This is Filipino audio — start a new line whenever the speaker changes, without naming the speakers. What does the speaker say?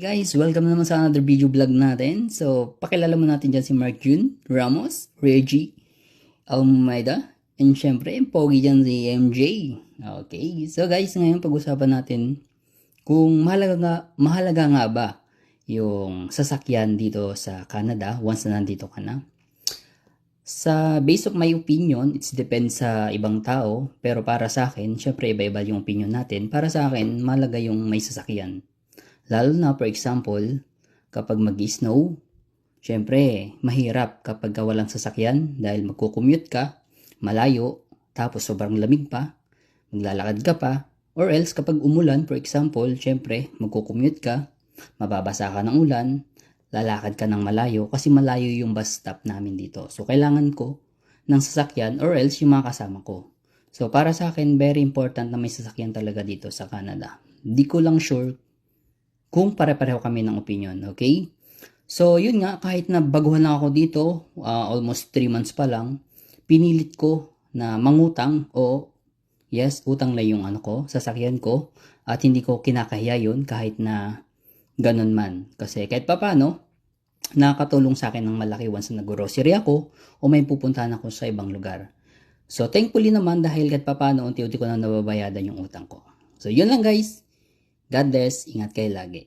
Guys, welcome naman sa another video vlog natin. So, pakilala mo natin dyan si Mark Jun Ramos, Reggie Almeida, and syempre, pogi dyan si MJ. Okay, so guys, ngayon pag-usapan natin kung mahalaga nga, mahalaga nga ba yung sasakyan dito sa Canada once na nandito ka na. Sa base of my opinion, it's depends sa ibang tao, pero para sa akin, syempre iba-iba yung opinion natin. Para sa akin, mahalaga yung may sasakyan. Lalo na, for example, kapag mag-snow, syempre, mahirap kapag ka walang sasakyan dahil magkukommute ka, malayo, tapos sobrang lamig pa, maglalakad ka pa, or else kapag umulan, for example, syempre, magkukommute ka, mababasa ka ng ulan, lalakad ka ng malayo kasi malayo yung bus stop namin dito. So, kailangan ko ng sasakyan or else yung mga kasama ko. So, para sa akin, very important na may sasakyan talaga dito sa Canada. Di ko lang sure kung pare-pareho kami ng opinion, okay? So, yun nga, kahit na baguhan lang ako dito, uh, almost 3 months pa lang, pinilit ko na mangutang o yes, utang na yung ano ko, sasakyan ko, at hindi ko kinakahiya yun kahit na ganun man. Kasi kahit pa paano, nakakatulong sa akin ng malaki once na nag-grocery ako o may pupuntahan ako sa ibang lugar. So, thankfully naman dahil kahit pa paano, unti-unti ko na nababayadan yung utang ko. So, yun lang guys. God bless. Ingat kayo lagi.